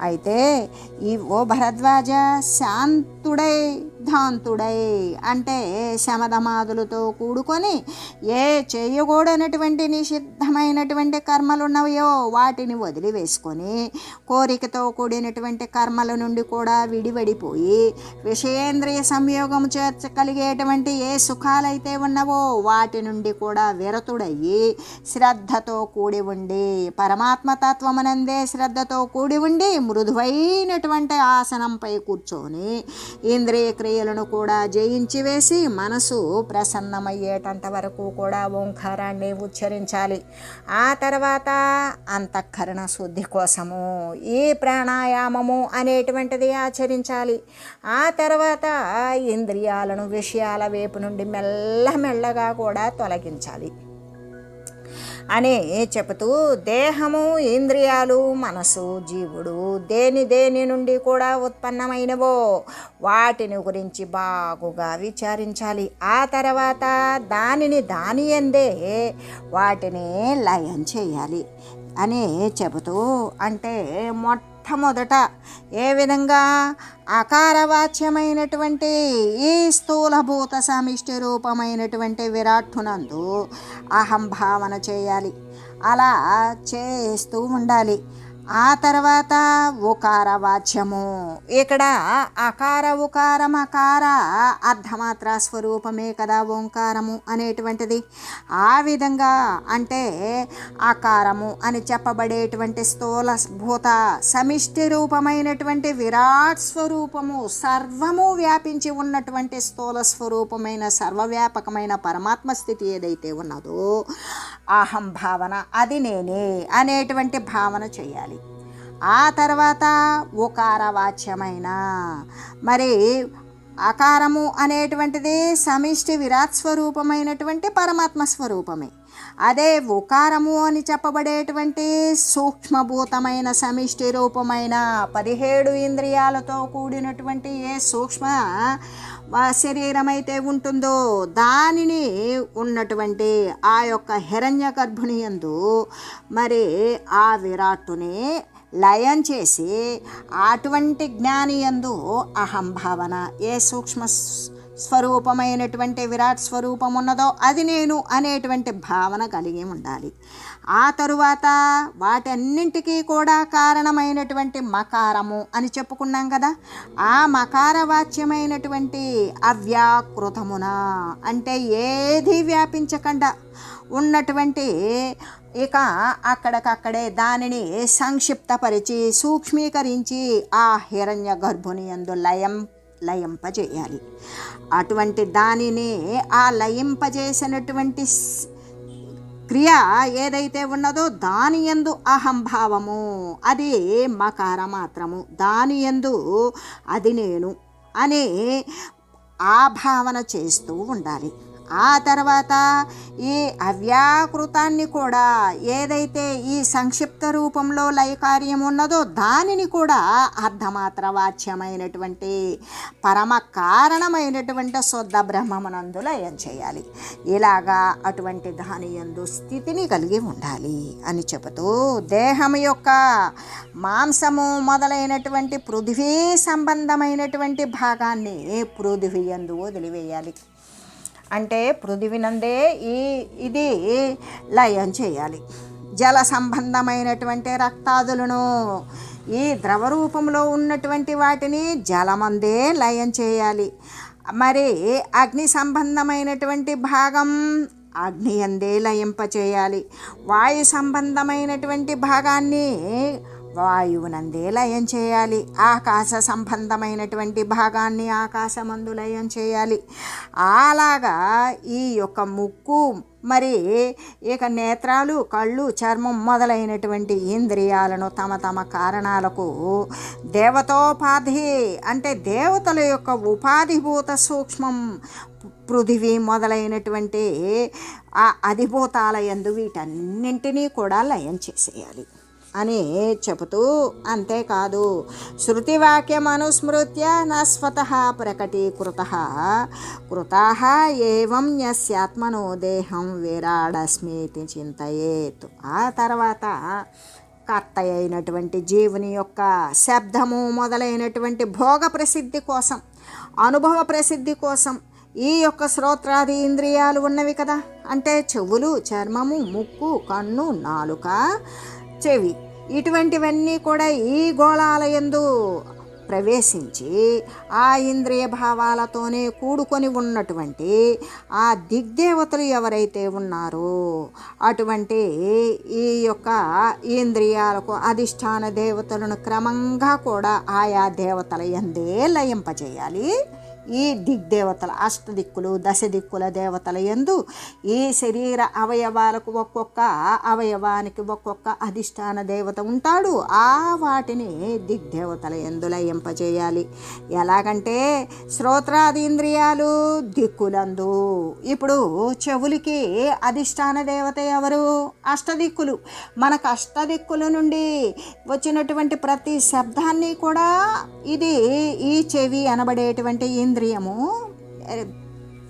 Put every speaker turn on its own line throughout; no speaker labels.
అయితే ఈ ఓ భరద్వాజ శాంతుడై ధాంతుడై అంటే శమధమాదులతో కూడుకొని ఏ చేయకూడనటువంటి నిషిద్ధమైనటువంటి కర్మలు ఉన్నవయో వాటిని వదిలివేసుకొని కోరికతో కూడినటువంటి కర్మల నుండి కూడా విడివడిపోయి విషయేంద్రియ సంయోగం చేర్చగలిగేటువంటి ఏ సుఖాలైతే ఉన్నవో వాటి నుండి కూడా విరతుడయ్యి శ్రద్ధతో కూడి ఉండి పరమాత్మతత్వమునందే శ్రద్ధతో కూడి ఉండి మృదువైనటువంటి ఆసనంపై కూర్చొని ఇంద్రియ క్రియలను కూడా జయించి వేసి మనసు ప్రసన్నమయ్యేటంత వరకు కూడా ఓంకారాన్ని ఉచ్చరించాలి. ఆ తర్వాత అంతఃకరణ శుద్ధి కోసము ఈ ప్రాణాయామము అనేటువంటిది ఆచరించాలి. ఆ తర్వాత ఇంద్రియాలను విషయాల వైపు నుండి మెల్లమెల్లగా కూడా తొలగించాలి. అని చెబుతూ దేహము ఇంద్రియాలు మనసు జీవుడు దేని దేని నుండి కూడా ఉత్పన్నమైనవో వాటిని గురించి బాగుగా విచారించాలి. ఆ తర్వాత దానిని దాని ఎందే వాటిని లయం చేయాలి అని చెబుతూ అంటే మొట్టమొదట ఏ విధంగా అకారవాచ్యమైనటువంటి ఈ స్థూలభూత సమిష్టి రూపమైనటువంటి విరాట్టునందు అహంభావన చేయాలి. అలా చేస్తూ ఉండాలి. ఆ తర్వాత ఉకార వాచ్యము ఇక్కడ అకార ఉకారం అకార అర్ధమాత్ర స్వరూపమే కదా ఓంకారము అనేటువంటిది. ఆ విధంగా అంటే అకారము అని చెప్పబడేటువంటి స్థూల భూత సమిష్టి రూపమైనటువంటి విరాట్ స్వరూపము సర్వము వ్యాపించి ఉన్నటువంటి స్థూల స్వరూపమైన సర్వవ్యాపకమైన పరమాత్మ స్థితి ఏదైతే ఉన్నదో అహం భావన అది నేనే అనేటువంటి భావన చేయాలి. ఆ తర్వాత ఉకారవాచ్యమైన మరి అకారము అనేటువంటిది సమిష్టి విరాట్ స్వరూపమైనటువంటి పరమాత్మ స్వరూపమే. అదే ఉకారము అని చెప్పబడేటువంటి సూక్ష్మభూతమైన సమిష్టి రూపమైన పదిహేడు ఇంద్రియాలతో కూడినటువంటి ఏ సూక్ష్మ శరీరం అయితే ఉంటుందో దానిని ఉన్నటువంటి ఆ యొక్క హిరణ్య గర్భుని ఎందు మరి ఆ విరాట్టుని లయం చేసి అటువంటి జ్ఞాని ఎందు అహంభావన ఏ సూక్ష్మ స్వరూపమైనటువంటి విరాట్ స్వరూపం ఉన్నదో అది నేను అనేటువంటి భావన కలిగి ఉండాలి. ఆ తరువాత వాటన్నింటికీ కూడా కారణమైనటువంటి మకారము అని చెప్పుకున్నాం కదా ఆ మకార వాచ్యమైనటువంటి అవ్యాకృతమున అంటే ఏది వ్యాపించకుండా ఉన్నటువంటి ఇక అక్కడికక్కడే దానిని సంక్షిప్తపరిచి సూక్ష్మీకరించి ఆ హిరణ్య గర్భుని ఎందు లయం లయింపజేయాలి. అటువంటి దానిని ఆ లయింపజేసినటువంటి క్రియ ఏదైతే ఉన్నదో దాని ఎందు అహంభావము అది మకార మాత్రము. దాని ఎందు అది నేను అనే ఆ భావన చేస్తూ ఉండాలి. ఆ తర్వాత ఈ అవ్యాకృతాన్ని కూడా ఏదైతే ఈ సంక్షిప్త రూపంలో లయకార్యం ఉన్నదో దానిని కూడా అర్ధమాత్ర వాచ్యమైనటువంటి పరమ కారణమైనటువంటి శుద్ధ బ్రహ్మమునందు లయం చేయాలి. ఇలాగా అటువంటి దాని ఎందు స్థితిని కలిగి ఉండాలి అని చెబుతూ దేహం యొక్క మాంసము మొదలైనటువంటి పృథివీ సంబంధమైనటువంటి భాగాన్ని పృథివీ ఎందు వదిలివేయాలి. అంటే పృథివినందే ఈ ఇది లయం చేయాలి. జల సంబంధమైనటువంటి రక్తాదులను ఈ ద్రవ రూపంలో ఉన్నటువంటి వాటిని జలమందే లయం చేయాలి. మరి అగ్ని సంబంధమైనటువంటి భాగం అగ్ని అందే లయింపచేయాలి. వాయు సంబంధమైనటువంటి భాగాన్ని వాయువునందే లయం చేయాలి. ఆకాశ సంబంధమైనటువంటి భాగాన్ని ఆకాశమందు లయం చేయాలి. అలాగా ఈ యొక్క ముక్కు మరి ఇక నేత్రాలు కళ్ళు చర్మం మొదలైనటువంటి ఇంద్రియాలను తమ తమ కారణాలకు దేవతోపాధి అంటే దేవతల యొక్క ఉపాధిభూత సూక్ష్మం పృథివీ మొదలైనటువంటి ఆ అధిభూతాల ఎందు వీటన్నింటినీ కూడా లయం చేసేయాలి. అని చెబుతూ అంతేకాదు శృతివాక్యం అనుస్మృత్య నస్వత ప్రకటీకృత. కృతా ఏవం యస్యాత్మనో దేహం విరాడస్మీతి చింతయేత్. ఆ తర్వాత కర్త అయినటువంటి జీవుని యొక్క శబ్దము మొదలైనటువంటి భోగ ప్రసిద్ధి కోసం అనుభవ ప్రసిద్ధి కోసం ఈ యొక్క శ్రోత్రాది ఇంద్రియాలు ఉన్నవి కదా. అంటే చెవులు చర్మము ముక్కు కన్ను నాలుక చెవి. ఇటువంటివన్నీ కూడా ఈ గోళాలయందు ప్రవేశించి ఆ ఇంద్రియ భావాలతోనే కూడుకొని ఉన్నటువంటి ఆ దిగ్దేవతలు ఎవరైతే ఉన్నారో అటువంటి ఈ యొక్క ఇంద్రియాలకు అధిష్టాన దేవతలను క్రమంగా కూడా ఆయా దేవతల ఎందే లయింపజేయాలి. ఈ దిగ్దేవతల అష్టదిక్కులు దశ దిక్కుల దేవతల ఎందు ఈ శరీర అవయవాలకు ఒక్కొక్క అవయవానికి ఒక్కొక్క అధిష్టాన దేవత ఉంటాడు. ఆ వాటిని దిగ్దేవతల ఎందు లయింపజేయాలి. ఎలాగంటే శ్రోత్రాదింద్రియాలు దిక్కులందు. ఇప్పుడు చెవులకి అధిష్టాన దేవత ఎవరు? అష్టదిక్కులు. మనకు అష్టదిక్కుల నుండి వచ్చినటువంటి ప్రతి శబ్దాన్ని కూడా ఇది ఈ చెవి అనబడేటువంటి ఇంద్రియము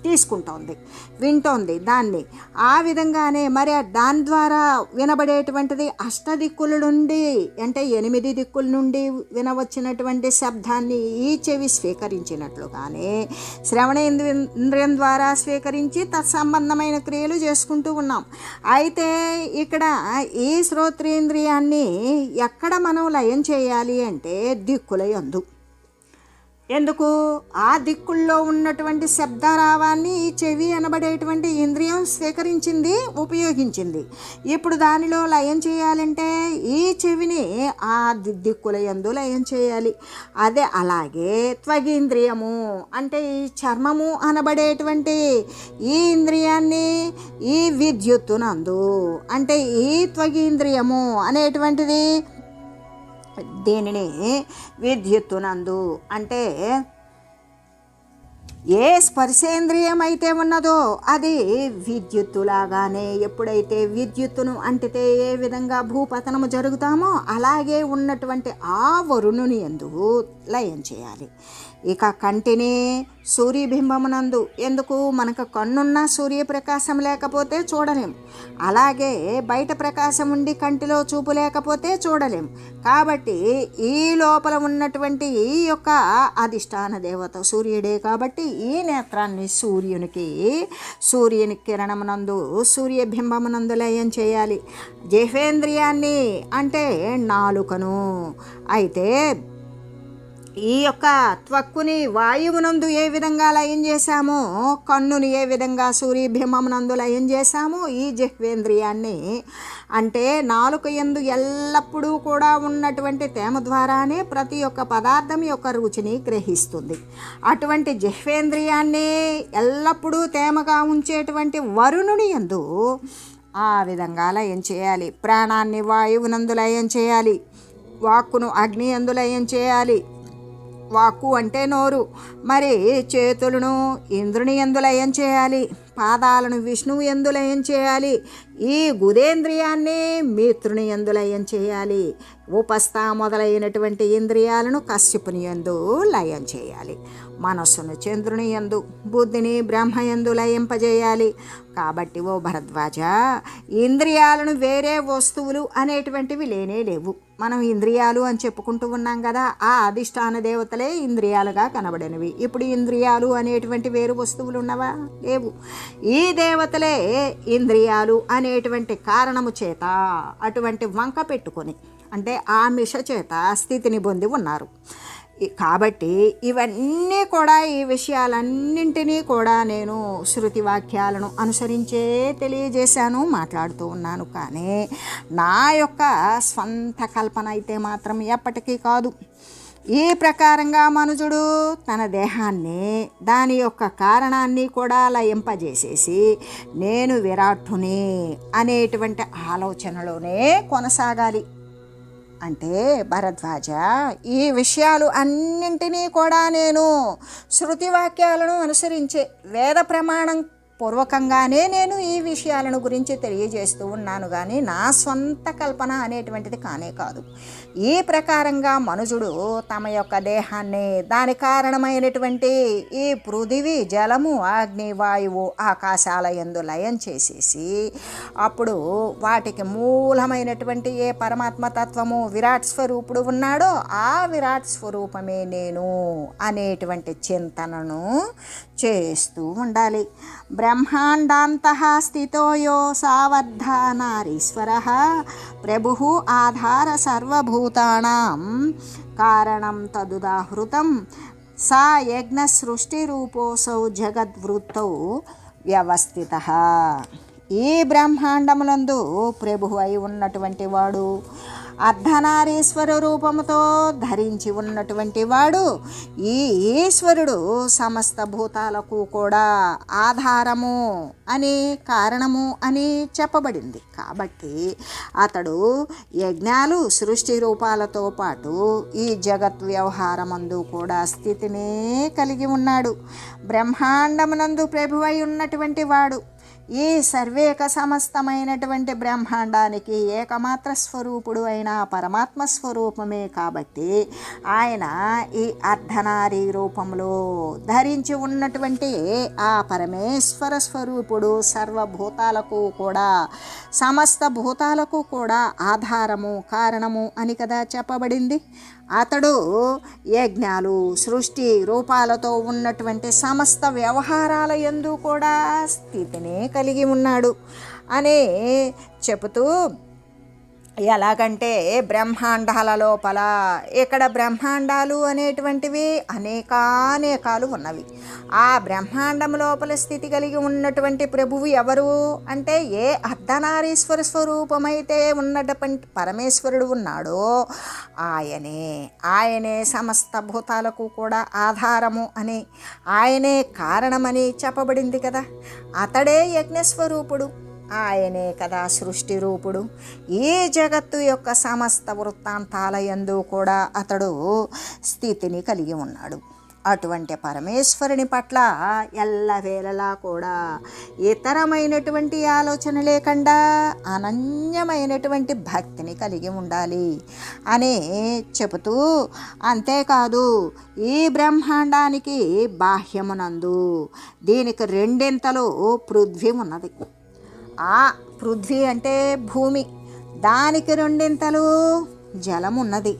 తీసుకుంటోంది వింటోంది దాన్ని. ఆ విధంగానే మరి దాని ద్వారా వినబడేటువంటిది అష్టదిక్కుల నుండి అంటే ఎనిమిది దిక్కుల నుండి వినవచ్చినటువంటి శబ్దాన్ని ఈ చెవి స్వీకరించినట్లుగానే శ్రవణ ఇంద్రియం ద్వారా స్వీకరించి తత్సంబంధమైన క్రియలు చేసుకుంటూ ఉన్నాం. అయితే ఇక్కడ ఈ శ్రోత్రేంద్రియాన్ని ఎక్కడ మనం లయం చేయాలి అంటే దిక్కుల యందు. ఎందుకు? ఆ దిక్కుల్లో ఉన్నటువంటి శబ్దరావాన్ని ఈ చెవి అనబడేటువంటి ఇంద్రియం స్వీకరించింది ఉపయోగించింది. ఇప్పుడు దానిలో లయం చేయాలంటే ఈ చెవిని ఆ ది- దిక్కుల యందు లయం చేయాలి. అదే అలాగే త్వగేంద్రియము అంటే ఈ చర్మము అనబడేటువంటి ఈ ఇంద్రియాన్ని ఈ విద్యుత్తునందు అంటే ఈ త్వగేంద్రియము అనేటువంటిది దీనిని విద్యుత్తునందు. అంటే ఏ స్పర్శేంద్రియం అయితే ఉన్నదో అది విద్యుత్తులాగానే ఎప్పుడైతే విద్యుత్తును అంటితే ఏ విధంగా భూపతనము జరుగుతామో అలాగే ఉన్నటువంటి ఆ వరుణుని ఎందు లయం చేయాలి. ఇక కంటిని సూర్యబింబమునందు. ఎందుకు? మనకు కన్నున్న సూర్యప్రకాశం లేకపోతే చూడలేం. అలాగే బయట ప్రకాశం ఉండి కంటిలో చూపు లేకపోతే చూడలేం. కాబట్టి ఈ లోపల ఉన్నటువంటి ఈ యొక్క అధిష్టాన దేవత సూర్యుడే కాబట్టి ఈ నేత్రాన్ని సూర్యునికి సూర్యుని కిరణమునందు సూర్యబింబమునందు లయం చేయాలి. జహేంద్రియాన్ని అంటే నాలుకను. అయితే ఈ యొక్క త్వక్కుని వాయువునందు ఏ విధంగా లయం చేశామో కన్నుని ఏ విధంగా సూర్యభీమమునందు లయం చేశామో ఈ జిహ్వేంద్రియాన్ని అంటే నాలుక ఎందు ఎల్లప్పుడూ కూడా ఉన్నటువంటి తేమ ద్వారానే ప్రతి ఒక్క పదార్థం యొక్క రుచిని గ్రహిస్తుంది. అటువంటి జిహ్వేంద్రియాన్ని ఎల్లప్పుడూ తేమగా ఉంచేటువంటి వరుణుని ఎందు ఆ విధంగా లయం చేయాలి. ప్రాణాన్ని వాయువునందు లయం చేయాలి. వాక్కును అగ్ని ఎందు లయం చేయాలి. వాక్కు అంటే నోరు. మరి చేతులను ఇంద్రుని ఎందు లయం చేయాలి పాదాలను విష్ణువు ఎందు లయం చేయాలి ఈ గుదేంద్రియాన్ని మిత్రుని ఎందు లయం చేయాలి. ఉపస్థ మొదలైనటువంటి ఇంద్రియాలను కశ్యపుని ఎందు లయం చేయాలి. మనస్సును చంద్రుని ఎందు బుద్ధిని బ్రహ్మ ఎందు లయింపజేయాలి. కాబట్టి ఓ భరద్వాజ ఇంద్రియాలను వేరే వస్తువులు అనేటువంటివి లేనే లేవు. మనం ఇంద్రియాలు అని చెప్పుకుంటూ ఉన్నాం కదా ఆ అధిష్టాన దేవతలే ఇంద్రియాలుగా కనబడినవి. ఇప్పుడు ఇంద్రియాలు అనేటువంటి వేరు వస్తువులు ఉన్నవా? లేవు. ఈ దేవతలే ఇంద్రియాలు అనేటువంటి కారణము చేత అటువంటి వంక పెట్టుకొని అంటే ఆ మిష చేత స్థితిని పొంది ఉన్నారు. కాబట్టి ఇవన్నీ కూడా ఈ విషయాలన్నింటినీ కూడా నేను శృతి వాక్యాలను అనుసరించే తెలియజేశాను మాట్లాడుతూ ఉన్నాను. కానీ నా యొక్క స్వంత కల్పన అయితే మాత్రం ఎప్పటికీ కాదు. ఈ ప్రకారంగా మనుజుడు తన దేహాన్ని దాని యొక్క కారణాన్ని కూడా లయింపజేసేసి నేను విరాట్టుని అనేటువంటి ఆలోచనలోనే కొనసాగాలి. అంటే భరద్వాజ ఈ విషయాలు అన్నింటినీ కూడా నేను శృతి వాక్యాలను అనుసరించే వేద ప్రమాణం పూర్వకంగానే నేను ఈ విషయాలను గురించి తెలియజేస్తూ ఉన్నాను. కానీ నా సొంత కల్పన అనేటువంటిది కానే కాదు. ఈ ప్రకారంగా మనుజుడు తమ యొక్క దేహాన్ని దాని కారణమైనటువంటి ఈ పృథివీ జలము అగ్ని వాయువు ఆకాశాల ఎందు లయం చేసేసి అప్పుడు వాటికి మూలమైనటువంటి ఏ పరమాత్మ తత్వము విరాట్ స్వరూపుడు ఉన్నాడో ఆ విరాట్ స్వరూపమే నేను అనేటువంటి చింతనను చేస్తూ ఉండాలి. బ్రహ్మాండాంత స్థితో సావర్ధ నారీశ్వర ప్రభు ఆధార సర్వభూతానాం కారణం తదుదాహృతం సా యజ్ఞ సృష్టిరూపోసౌ జగద్వృత్తౌ వ్యవస్థిత ఈ బ్రహ్మాండములందు ప్రభు అయి ఉన్నటువంటి వాడు అర్ధనారీశ్వర రూపముతో ధరించి ఉన్నటువంటి వాడు ఈ ఈశ్వరుడు సమస్త భూతాలకు కూడా ఆధారము అనే కారణము అని చెప్పబడింది. కాబట్టి అతడు యజ్ఞాలు సృష్టి రూపాలతో పాటు ఈ జగత్ వ్యవహారమందు కూడా స్థితినే కలిగి ఉన్నాడు. బ్రహ్మాండమునందు ప్రభువై ఉన్నటువంటి వాడు. ఈ సర్వేక సమస్తమైనటువంటి బ్రహ్మాండానికి ఏకమాత్ర స్వరూపుడు అయిన పరమాత్మ స్వరూపమే కాబట్టి ఆయన ఈ అర్ధనారీ రూపంలో ధరించి ఉన్నటువంటి ఆ పరమేశ్వర స్వరూపుడు సర్వభూతాలకు కూడా సమస్త భూతాలకు కూడా ఆధారము కారణము అని కదా చెప్పబడింది. అతడు యజ్ఞాలు సృష్టి రూపాలతో ఉన్నటువంటి సమస్త వ్యవహారాల ఎందు కూడా స్థితినే కలిగి ఉన్నాడు. అనే చెబుతూ ఎలాగంటే బ్రహ్మాండాల లోపల ఇక్కడ బ్రహ్మాండాలు అనేటువంటివి అనేకానేకాలు ఉన్నవి. ఆ బ్రహ్మాండం లోపల స్థితి కలిగి ఉన్నటువంటి ప్రభువు ఎవరు? అంటే ఏ అర్ధనారీశ్వర స్వరూపమైతే ఉన్నటువంటి పరమేశ్వరుడు ఉన్నాడో ఆయనే. ఆయనే సమస్త భూతాలకు కూడా ఆధారము అని ఆయనే కారణమని చెప్పబడింది కదా. అతడే యజ్ఞస్వరూపుడు. ఆయనే కదా సృష్టి రూపుడు. ఈ జగత్తు యొక్క సమస్త వృత్తాంతాల యందు కూడా అతడు స్థితిని కలిగి ఉన్నాడు. అటువంటి పరమేశ్వరుని పట్ల ఎల్లవేళలా కూడా ఇతరమైనటువంటి ఆలోచన లేకుండా అనన్యమైనటువంటి భక్తిని కలిగి ఉండాలి అని చెబుతూ అంతేకాదు ఈ బ్రహ్మాండానికి బాహ్యమునందు దీనికి రెండింతలు పృథ్వీ ఉన్నది. ఆ పృథ్వీ అంటే భూమి. దానికి రెండింతలు జలం ఉన్నది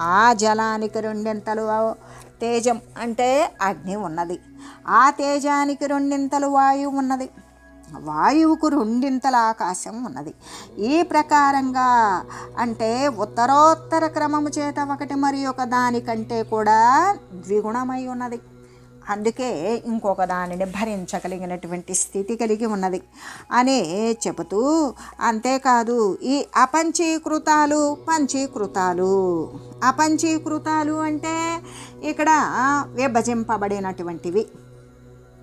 ఆ జలానికి రెండింతలు తేజం అంటే అగ్ని ఉన్నది. ఆ తేజానికి రెండింతలు వాయువు ఉన్నది. వాయువుకు రెండింతల ఆకాశం ఉన్నది. ఈ ప్రకారంగా అంటే ఉత్తరోత్తర క్రమము చేత ఒకటి మరి ఒక దానికంటే కూడా ద్విగుణమై ఉన్నది. అందుకే ఇంకొక దానిని భరించగలిగినటువంటి స్థితి కలిగి ఉన్నది. అని చెబుతూ అంతేకాదు ఈ అపంచీకృతాలు పంచీకృతాలు. అపంచీకృతాలు అంటే ఇక్కడ విభజింపబడినటువంటివి.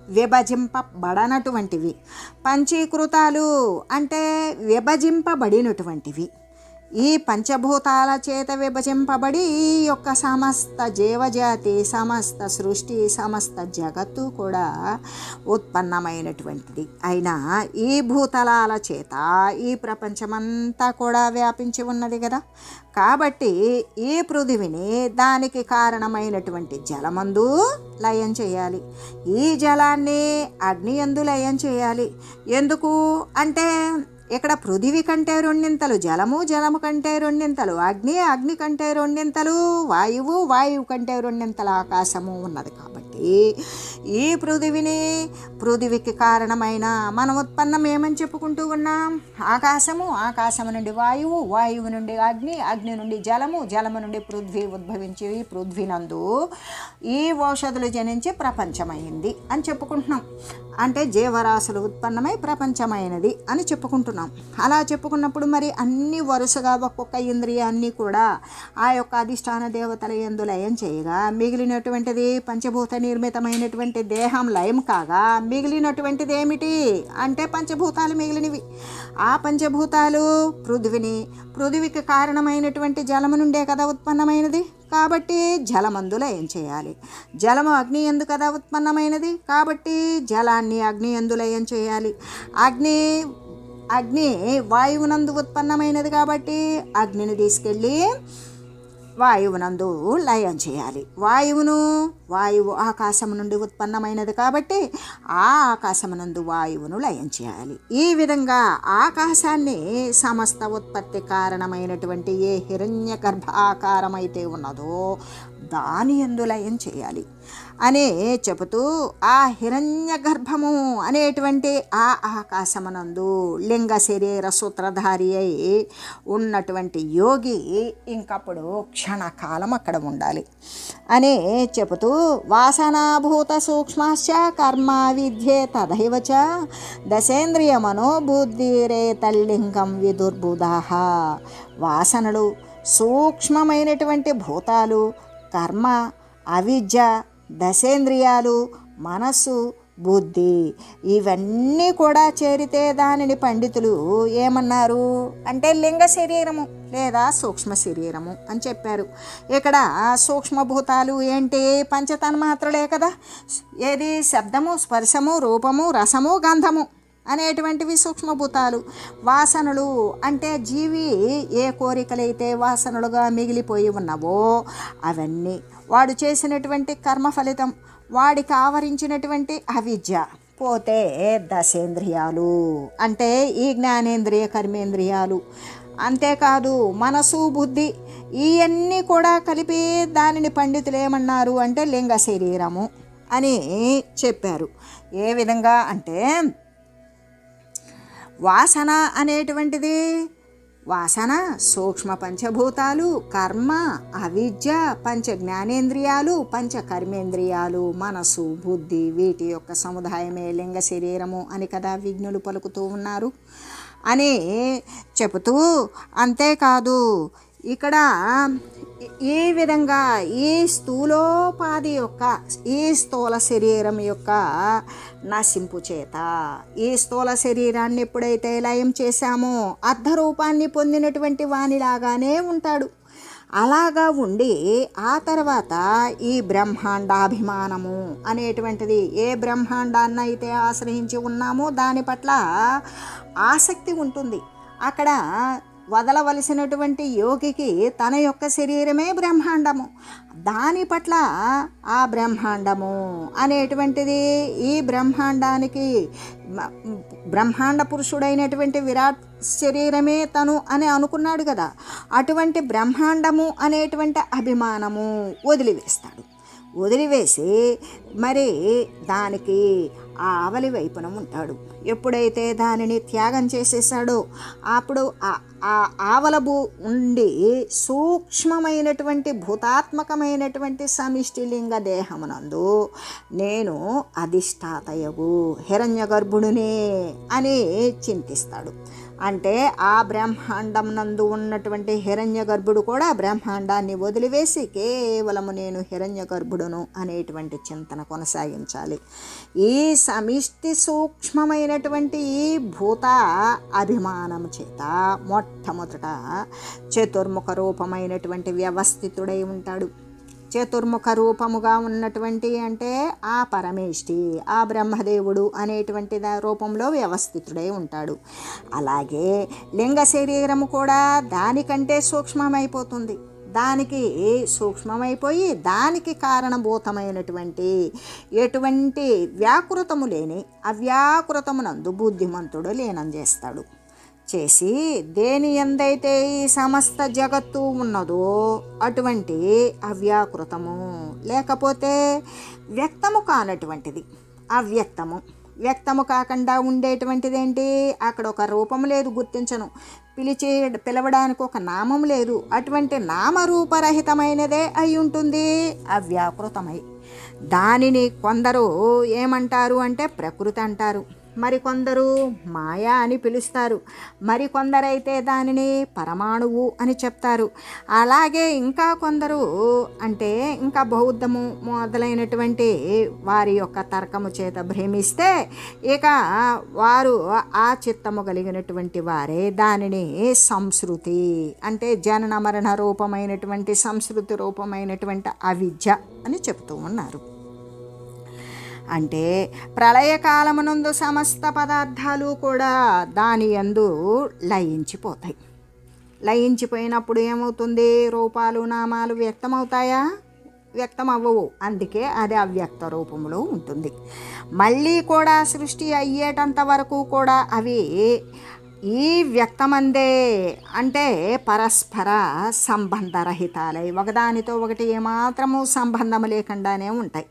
విభజింపబడనటువంటివి. పంచీకృతాలు అంటే విభజింపబడినటువంటివి. ఈ పంచభూతాల చేత విభజింపబడి ఈ యొక్క సమస్త జీవజాతి సమస్త సృష్టి సమస్త జగత్తు కూడా ఉత్పన్నమైనటువంటిది. అయినా ఈ భూతలాల చేత ఈ ప్రపంచమంతా కూడా వ్యాపించి ఉన్నది కదా. కాబట్టి ఈ పృథివిని దానికి కారణమైనటువంటి జలమందు లయం చేయాలి. ఈ జలాన్ని అగ్ని ఎందు లయం చేయాలి. ఎందుకు? అంటే ఇక్కడ పృథివి కంటే రెండింతలు జలము జలము కంటే రెండింతలు అగ్ని అగ్ని కంటే రెండింతలు వాయువు వాయువు కంటే రెండింతల ఆకాశము ఉన్నది కాబట్టి ఈ పృథివిని పృథివికి కారణమైన మన ఉత్పన్నం ఏమని చెప్పుకుంటూ ఉన్నాం? ఆకాశము ఆకాశము నుండి వాయువు వాయువు నుండి అగ్ని అగ్ని నుండి జలము జలము నుండి పృథ్వీ ఉద్భవించి పృథ్వీనందు ఈ ఔషధులు జనించి ప్రపంచమైంది అని చెప్పుకుంటున్నాం. అంటే జీవరాశులు ఉత్పన్నమై ప్రపంచమైనది అని చెప్పుకుంటున్నాం. అలా చెప్పుకున్నప్పుడు మరి అన్ని వరుసగా ఒక్కొక్క ఇంద్రియాన్ని కూడా ఆ యొక్క అధిష్టాన దేవతల ఎందు లయం చేయగా మిగిలినటువంటిది పంచభూత నిర్మితమైనటువంటి దేహం లయం కాగా మిగిలినటువంటిది ఏమిటి? అంటే పంచభూతాలు మిగిలినవి. ఆ పంచభూతాలు పృథివిని పృథివికి కారణమైనటువంటి జలము నుండే కదా ఉత్పన్నమైనది. కాబట్టి జలమందుల ఏం చేయాలి? జలము అగ్ని ఎందు కదా ఉత్పన్నమైనది. కాబట్టి జలాన్ని అగ్ని ఎందులో ఏం చేయాలి? అగ్ని అగ్ని వాయువునందు ఉత్పన్నమైనది కాబట్టి అగ్నిని తీసుకెళ్ళి వాయువునందు లయం చేయాలి. వాయువును వాయువు ఆకాశం నుండి ఉత్పన్నమైనది కాబట్టి ఆ ఆకాశమునందు వాయువును లయం చేయాలి. ఈ విధంగా ఆకాశాన్ని సమస్త ఉత్పత్తి కారణమైనటువంటి ఏ హిరణ్య గర్భ ఆకారమైతే ఉన్నదో దాని ఎందు లయం చేయాలి. అనే చెబుతూ ఆ హిరణ్య గర్భము అనేటువంటి ఆ ఆకాశమనందు లింగ శరీర సూత్రధారి అయి ఉన్నటువంటి యోగి ఇంకప్పుడు క్షణకాలం అక్కడ ఉండాలి అని చెబుతూ వాసనాభూత సూక్ష్మాశ్చ కర్మ విద్యే తదైవ చ దశేంద్రియ మనోబుద్ధిరే తల్లింగం విదుర్బుధాహ వాసనలు సూక్ష్మమైనటువంటి భూతాలు కర్మ అవిద్య దశేంద్రియాలు మనస్సు బుద్ధి ఇవన్నీ కూడా చేరితే దానిని పండితులు ఏమన్నారు? అంటే లింగ శరీరము లేదా సూక్ష్మ శరీరము అని చెప్పారు. ఇక్కడ సూక్ష్మభూతాలు ఏంటి? పంచతన్మాత్రలే కదా. ఏది? శబ్దము స్పర్శము రూపము రసము గంధము అనేటువంటివి సూక్ష్మభూతాలు. వాసనలు అంటే జీవి ఏ కోరికలైతే వాసనలుగా మిగిలిపోయి ఉన్నవో అవన్నీ వాడు చేసినటువంటి కర్మ ఫలితం వాడికి ఆవరించినటువంటి అవిద్య. పోతే దశేంద్రియాలు. అంటే ఈ జ్ఞానేంద్రియ కర్మేంద్రియాలు. అంతేకాదు మనసు బుద్ధి ఇవన్నీ కూడా కలిపి దానిని పండితులు ఏమన్నారు అంటే లింగ శరీరము అని చెప్పారు. ఏ విధంగా అంటే వాసన అనేటువంటిది వాసన సూక్ష్మ పంచభూతాలు కర్మ అవిద్య పంచ జ్ఞానేంద్రియాలు పంచ కర్మేంద్రియాలు మనసు బుద్ధి వీటి యొక్క సముదాయమే లింగ శరీరము అని కదా విజ్ఞులు పలుకుతూ ఉన్నారు. అని చెబుతూ అంతేకాదు ఇక్కడ ఈ విధంగా ఈ స్థూలోపాధి యొక్క ఈ స్థూల శరీరం యొక్క నశింపు చేత? ఈ స్థూల శరీరాన్ని ఎప్పుడైతే లయం చేశామో అర్ధరూపాన్ని పొందినటువంటి వానిలాగానే ఉంటాడు. అలాగా ఉండి ఆ తర్వాత ఈ బ్రహ్మాండాభిమానము అనేటువంటిది ఏ బ్రహ్మాండాన్ని అయితే ఆశ్రయించి ఉన్నామో దాని పట్ల ఆసక్తి ఉంటుంది. అక్కడ వదలవలసినటువంటి యోగికి తన యొక్క శరీరమే బ్రహ్మాండము. దాని పట్ల ఆ బ్రహ్మాండము అనేటువంటిది ఈ బ్రహ్మాండానికి బ్రహ్మాండ పురుషుడైనటువంటి విరాట్ శరీరమే తను అని అనుకున్నాడు కదా. అటువంటి బ్రహ్మాండము అనేటువంటి అభిమానము వదిలివేస్తాడు. వదిలివేసి మరి దానికి ఆ ఆవలి వైపున ఉంటాడు. ఎప్పుడైతే దానిని త్యాగం చేసేసాడో అప్పుడు ఆ- ఆ ఆవలబు ఉండి సూక్ష్మమైనటువంటి భూతాత్మకమైనటువంటి సమిష్టిలింగ దేహమునందు నేను అధిష్టాతయగు హిరణ్య గర్భుడునే అని చింతిస్తాడు. అంటే ఆ బ్రహ్మాండం నందు ఉన్నటువంటి హిరణ్య గర్భుడు కూడా బ్రహ్మాండాన్ని వదిలివేసి కేవలము నేను హిరణ్య గర్భుడును అనేటువంటి చింతన కొనసాగించాలి. ఈ సమిష్టి సూక్ష్మమైనటువంటి ఈ భూత అభిమానం చేత మొట్టమొదట చతుర్ముఖ రూపమైనటువంటి వ్యవస్థితుడై ఉంటాడు. చతుర్ముఖ రూపముగా ఉన్నటువంటి అంటే ఆ పరమేష్టి ఆ బ్రహ్మదేవుడు అనేటువంటి రూపంలో వ్యవస్థితుడై ఉంటాడు. అలాగే లింగ శరీరము కూడా దానికంటే సూక్ష్మమైపోతుంది. దానికి సూక్ష్మమైపోయి దానికి కారణభూతమైనటువంటి ఎటువంటి వ్యాకృతము లేని అవ్యాకృతమునందు బుద్ధిమంతుడు లీనం చేస్తాడు. చేసి దేని ఎందైతే ఈ సమస్త జగత్తు ఉన్నదో అటువంటి అవ్యాకృతము లేకపోతే వ్యక్తము కానటువంటిది అవ్యక్తము. వ్యక్తము కాకుండా ఉండేటువంటిది ఏంటి అక్కడ ఒక రూపం లేదు గుర్తించను. పిలిచే పిలవడానికి ఒక నామం లేదు. అటువంటి నామరూపరహితమైనదే అయి ఉంటుంది అవ్యాకృతమై. దానిని కొందరు ఏమంటారు అంటే ప్రకృతి అంటారు. మరికొందరు మాయా అని పిలుస్తారు. మరికొందరైతే దానిని పరమాణువు అని చెప్తారు. అలాగే ఇంకా కొందరు అంటే ఇంకా బౌద్ధము మొదలైనటువంటి వారి యొక్క తర్కము చేత భ్రమిస్తే ఇక వారు ఆ చిత్తము కలిగినటువంటి వారే దానిని సంస్కృతి అంటే జనన మరణ రూపమైనటువంటి సంస్కృతి రూపమైనటువంటి అవిద్య అని చెప్తూ ఉన్నారు. అంటే ప్రళయకాలమునందు సమస్త పదార్థాలు కూడా దాని యందు లయించిపోతాయి. లయించిపోయినప్పుడు ఏమవుతుంది? రూపాలు నామాలు వ్యక్తమవుతాయా? వ్యక్తం అవ్వవు అందుకే అది అవ్యక్త రూపంలో ఉంటుంది. మళ్ళీ కూడా సృష్టి అయ్యేటంత వరకు కూడా అవి ఈ వ్యక్తమందే అంటే పరస్పర సంబంధరహితాలై. ఒకదానితో ఒకటి ఏమాత్రము సంబంధం లేకుండానే ఉంటాయి.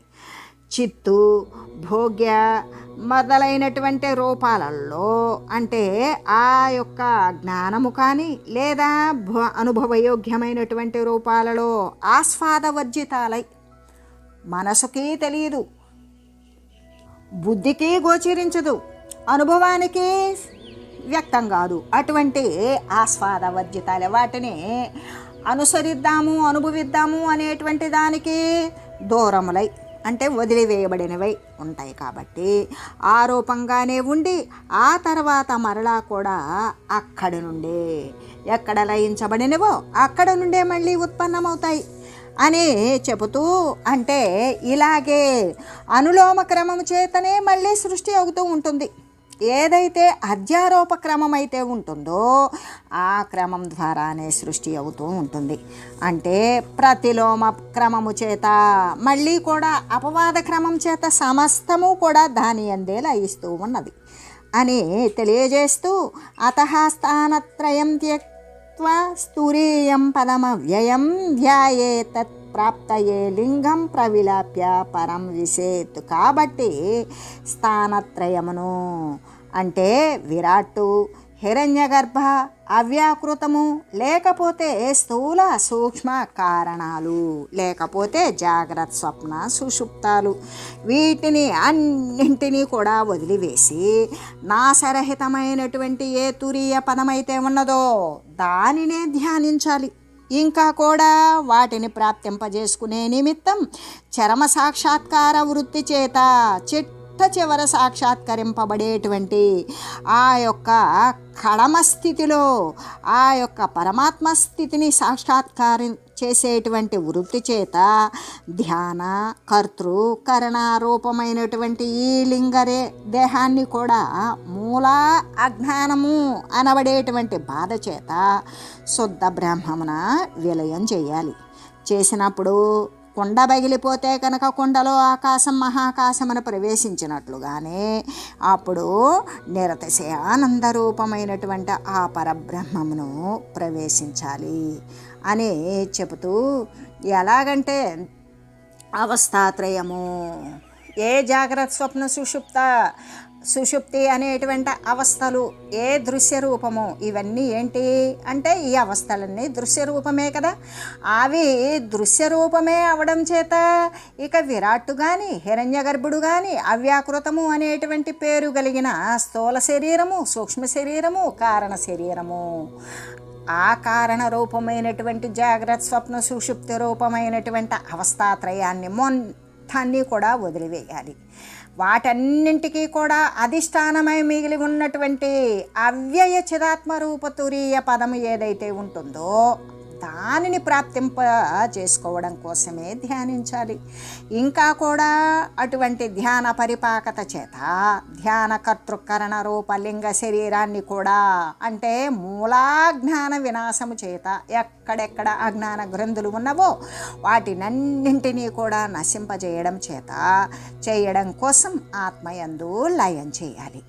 చిత్తు భోగ్య మొదలైనటువంటి రూపాలలో అంటే ఆ యొక్క జ్ఞానము కానీ లేదా భ- అనుభవయోగ్యమైనటువంటి రూపాలలో ఆస్వాదవర్జితాలై మనసుకి తెలియదు. బుద్ధికి గోచరించదు. అనుభవానికి వ్యక్తం కాదు. అటువంటి ఆస్వాదవర్జితాలే వాటిని అనుసరిద్దాము అనుభవిద్దాము అనేటువంటి దానికి దూరములై అంటే వదిలివేయబడినవై ఉంటాయి కాబట్టి ఆ రూపంగానే ఉండి ఆ తర్వాత మరలా కూడా అక్కడి నుండే ఎక్కడ లయించబడినవో అక్కడ నుండే మళ్ళీ ఉత్పన్నమవుతాయి అని చెబుతూ అంటే ఇలాగే అనులోమ క్రమం చేతనే మళ్ళీ సృష్టి అవుతూ ఉంటుంది. ఏదైతే అధ్యారోప క్రమం అయితే ఉంటుందో ఆ క్రమం ద్వారానే సృష్టి అవుతూ ఉంటుంది. అంటే ప్రతిలోమ క్రమము చేత మళ్ళీ కూడా అపవాద క్రమం చేత సమస్తము కూడా దాని అందే లయిస్తూ ఉన్నది. అని తెలియజేస్తూ అత స్థానత్రయం స్థూరీయం పదమవ్యయం ధ్యాయేతత్ ప్రాప్తయే లింగం ప్రవిలాప్య పరం విసేత్ కాబట్టి స్థానత్రయమును అంటే విరాట్టు హిరణ్యగర్భ అవ్యాకృతము లేకపోతే స్థూల సూక్ష్మ కారణాలు లేకపోతే జాగ్రత్త స్వప్న సుషుప్తాలు. వీటిని అన్నింటినీ కూడా వదిలివేసి నాసరహితమైనటువంటి ఏ తురీయ పదమైతే ఉన్నదో దానినే ధ్యానించాలి. ఇంకా కూడా వాటిని ప్రాప్తింపజేసుకునే నిమిత్తం చరమ సాక్షాత్కార వృత్తి చేత చిట్ట చివర సాక్షాత్కరింపబడేటువంటి ఆ యొక్క కడమ స్థితిలో ఆ యొక్క పరమాత్మ స్థితిని సాక్షాత్కారం చేసేటువంటి వృత్తి చేత ధ్యాన కర్తృ కరణ రూపమైనటువంటి ఈ లింగరే దేహాన్ని కూడా మూల అజ్ఞానము అనబడేటువంటి బాధ చేత శుద్ధ బ్రహ్మమున విలయం చేయాలి. చేసినప్పుడు కుండ పగిలిపోతే కనుక కుండలో ఆకాశం మహాకాశమును ప్రవేశించినట్లుగానే అప్పుడు నిరతిశయానంద రూపమైనటువంటి ఆ పరబ్రహ్మమును ప్రవేశించాలి. అని చెబుతూ ఎలాగంటే అవస్థాత్రయము. ఏ జాగ్రత్త స్వప్న సుషుప్త సుషుప్తి అనేటువంటి అవస్థలు ఏ దృశ్య రూపము ఇవన్నీ ఏంటి? అంటే ఈ అవస్థలన్నీ దృశ్య రూపమే కదా. అవి దృశ్య రూపమే అవడం చేత ఇక విరాట్టు కానీ హిరణ్య గర్భుడు కానీ అవ్యాకృతము అనేటువంటి పేరు కలిగిన స్థూల శరీరము సూక్ష్మ శరీరము కారణ శరీరము. ఆ కారణ రూపమైనటువంటి జాగ్రత్త స్వప్న సుషుప్తి రూపమైనటువంటి అవస్థాత్రయాన్ని మొత్తాన్ని కూడా వదిలివేయాలి. వాటన్నింటికీ కూడా అధిష్టానమై మిగిలి ఉన్నటువంటి అవ్యయ చిదాత్మ రూపతురీయ పదము ఏదైతే ఉంటుందో దానిని ప్రాప్తింప చేసుకోవడం కోసమే ధ్యానించాలి. ఇంకా కూడా అటువంటి ధ్యాన పరిపాకత చేత ధ్యాన కర్తృకరణ రూపలింగ శరీరాన్ని కూడా అంటే మూలాజ్ఞాన వినాశము చేత ఎక్కడెక్కడ అజ్ఞాన గ్రంథులు ఉన్నవో వాటినన్నింటినీ కూడా నశింపజేయడం చేత చేయడం కోసం ఆత్మయందు లయం చేయాలి.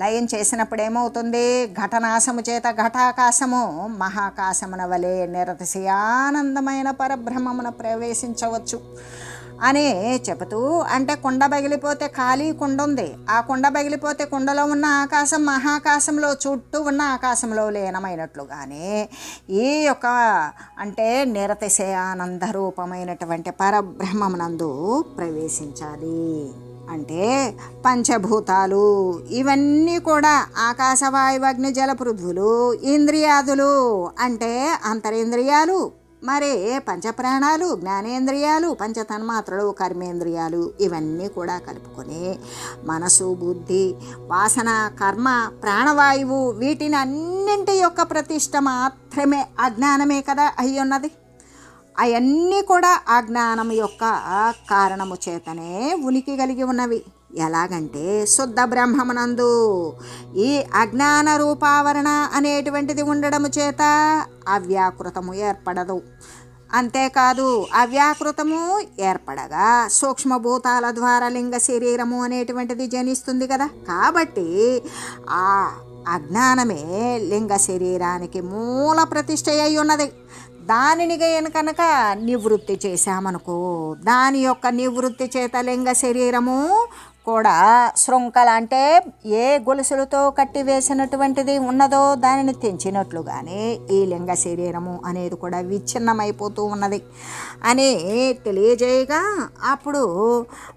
లయం చేసినప్పుడు ఏమవుతుంది? ఘటనాశము చేత ఘటాకాశము మహాకాశమున వలె నిరతిశయానందమైన పరబ్రహ్మమున ప్రవేశించవచ్చు అని చెబుతూ అంటే కుండ పగిలిపోతే ఖాళీ కుండ ఉంది. ఆ కుండ పగిలిపోతే కుండలో ఉన్న ఆకాశం మహాకాశంలో చుట్టూ ఉన్న ఆకాశంలో లీనమైనట్లుగానే ఈ యొక్క అంటే నిరతిశయానంద రూపమైనటువంటి పరబ్రహ్మమునందు ప్రవేశించాలి. అంటే పంచభూతాలు ఇవన్నీ కూడా ఆకాశవాయువగ్ని జల పృథువులు ఇంద్రియాదులు. అంటే అంతరేంద్రియాలు మరే పంచప్రాణాలు జ్ఞానేంద్రియాలు పంచతన్మాత్రలు కర్మేంద్రియాలు ఇవన్నీ కూడా కలుపుకొని మనసు బుద్ధి వాసన కర్మ ప్రాణవాయువు వీటిని అన్నింటి యొక్క ప్రతిష్ట మాత్రమే అజ్ఞానమే కదా అయ్యున్నది. ఉన్నది అవన్నీ కూడా అజ్ఞానం యొక్క కారణము చేతనే ఉనికి కలిగి ఉన్నవి. ఎలాగంటే శుద్ధ బ్రహ్మమునందు ఈ అజ్ఞాన రూపావరణ అనేటువంటిది ఉండడము చేత అవ్యాకృతము ఏర్పడదు. అంతేకాదు అవ్యాకృతము ఏర్పడగా సూక్ష్మభూతాల ద్వారా లింగ శరీరము అనేటువంటిది జనిస్తుంది కదా. కాబట్టి ఆ అజ్ఞానమే లింగ శరీరానికి మూల ప్రతిష్ట అయి ఉన్నది. దానిని గయన కనుక నివృత్తి చేశామనుకో దాని యొక్క నివృత్తి చేత లింగ శరీరము కూడా శృంఖల అంటే ఏ గొలుసులతో కట్టి వేసినటువంటిది ఉన్నదో దానిని తెంచినట్లుగానే ఈ లింగ శరీరము అనేది కూడా విచ్ఛిన్నమైపోతూ ఉన్నది. అని తెలియజేయగా అప్పుడు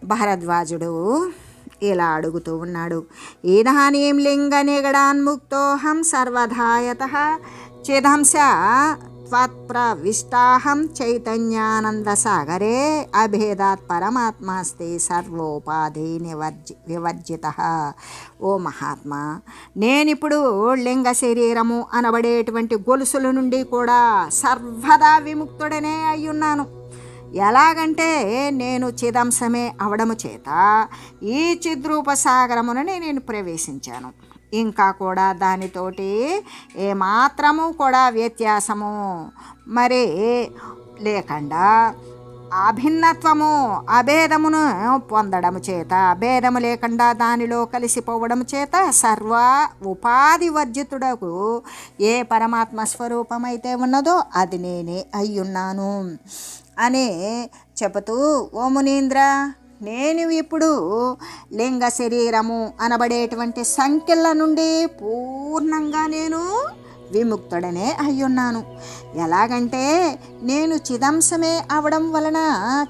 భరద్వాజుడు ఇలా అడుగుతూ ఉన్నాడు. ఈదానీం లింగ నిగడాన్ముక్తోహం సర్వధాయత చిదంశ త్వత్ప్రవిష్టాహం చైతన్యానందసాగరే అభేదాత్ పరమాత్మాస్తి సర్వోపాధి నివర్జి వివర్జిత. ఓ మహాత్మా నేనిప్పుడు లింగ శరీరము అనబడేటువంటి గొలుసుల నుండి కూడా సర్వదా విముక్తుడనే అయ్యున్నాను. ఎలాగంటే నేను చిదంశమే అవడము చేత ఈ చిద్రూప సాగరమునని నేను ప్రవేశించాను. ఇంకా కూడా దానితోటి ఏమాత్రము కూడా వ్యత్యాసము. మరి లేకుండా అభిన్నత్వము అభేదమును పొందడము చేత భేదము లేకుండా దానిలో కలిసిపోవడం చేత సర్వ ఉపాధి వర్జితుడకు ఏ పరమాత్మ స్వరూపమైతే ఉన్నదో అది నేనే అయ్యున్నాను. అని చెబుతూ ఓ మునీంద్ర! నేను ఇప్పుడు లింగ శరీరము అనబడేటువంటి సంఖ్యల నుండి పూర్ణంగా నేను విముక్తుడనే అయ్యున్నాను. ఎలాగంటే నేను చిదంశమే అవడం వలన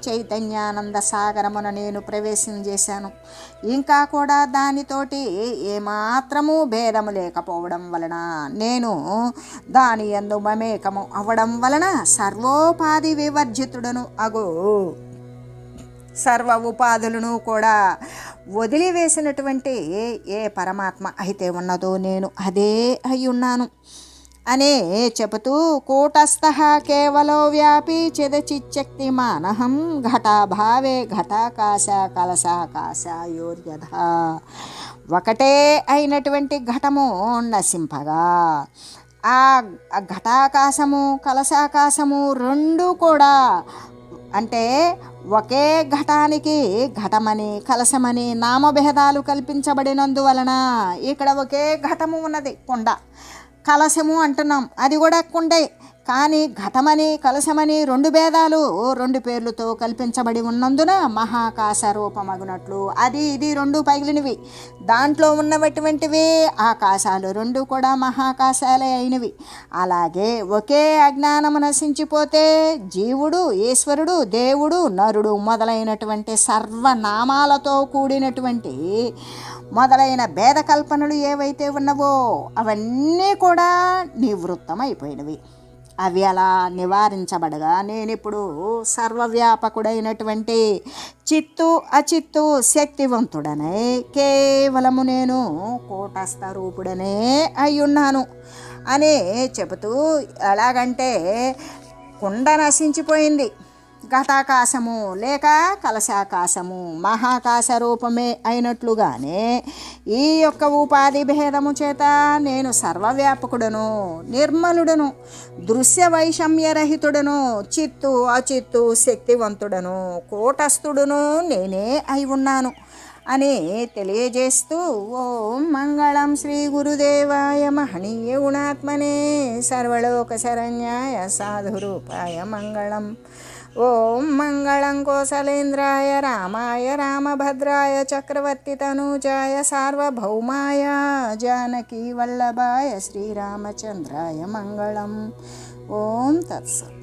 చైతన్యానంద సాగరమున నేను ప్రవేశం చేశాను. ఇంకా కూడా దానితోటి ఏమాత్రము భేదము లేకపోవడం వలన నేను దాని ఎందు మమేకము అవడం వలన సర్వోపాధి వివర్జితుడను అగు. సర్వ ఉపాధులను కూడా వదిలివేసినటువంటి ఏ పరమాత్మ అయితే ఉన్నదో నేను అదే అయి ఉన్నాను. అనే చెబుతూ కూటస్థ కేవలో వ్యాపి చిదచిచ్చక్తి మానహం ఘటాభావే ఘటాకాశ కలశాకాశయోర్యధ. ఒకటే అయినటువంటి ఘటము నశింపగా. ఆ ఘటాకాశము కలశాకాశము రెండు కూడా అంటే ఒకే ఘటానికి ఘటమని కలశమని నామభేదాలు కల్పించబడినందువలన ఇక్కడ ఒకే ఘటము ఉన్నది కుండ. కలశము అంటున్నాం. అది కూడా కుండే. కానీ ఘటమని కలశమని రెండు భేదాలు రెండు పేర్లతో కల్పించబడి ఉన్నందున మహాకాశ రూపమగునట్లు. అది ఇది రెండు పగిలినవి. దాంట్లో ఉన్నటువంటివి ఆకాశాలు రెండు కూడా మహాకాశాలే అయినవి. అలాగే ఒకే అజ్ఞానము నశించిపోతే జీవుడు ఈశ్వరుడు దేవుడు నరుడు మొదలైనటువంటి సర్వనామాలతో కూడినటువంటి మొదలైన భేద కల్పనలు ఏవైతే ఉన్నవో అవన్నీ కూడా నివృత్తమైపోయినవి. అవి అలా నివారించబడగా నేను ఇప్పుడు సర్వవ్యాపకుడైనటువంటి చిత్తు అచిత్తు శక్తివంతుడనే కేవలము నేను కూటస్థ రూపుడనే అయ్యున్నాను అని చెబుతూ ఎలాగంటే కుండ నశించిపోయింది. ఘటాకాశము లేక కలశాకాశము మహాకాశ రూపమే అయినట్లుగానే ఈ యొక్క ఉపాధి భేదము చేత నేను సర్వవ్యాపకుడను నిర్మలుడను దృశ్య వైషమ్యరహితుడను చిత్తు అచిత్తు శక్తివంతుడను కూటస్థుడును నేనే అయి ఉన్నాను అని తెలియజేస్తూ ఓం మంగళం శ్రీ గురుదేవాయ మహనీయ గుణాత్మనే సర్వలోక శరణ్యాయ సాధురూపాయ మంగళం. ॐ मङ्गलङ्कोसलेन्द्राय रामाय रामभद्राय चक्रवर्तितनूजाय सार्वभौमाय जानकीवल्लभाय श्रीरामचन्द्राय मङ्गलम् ॐ तत्सत्।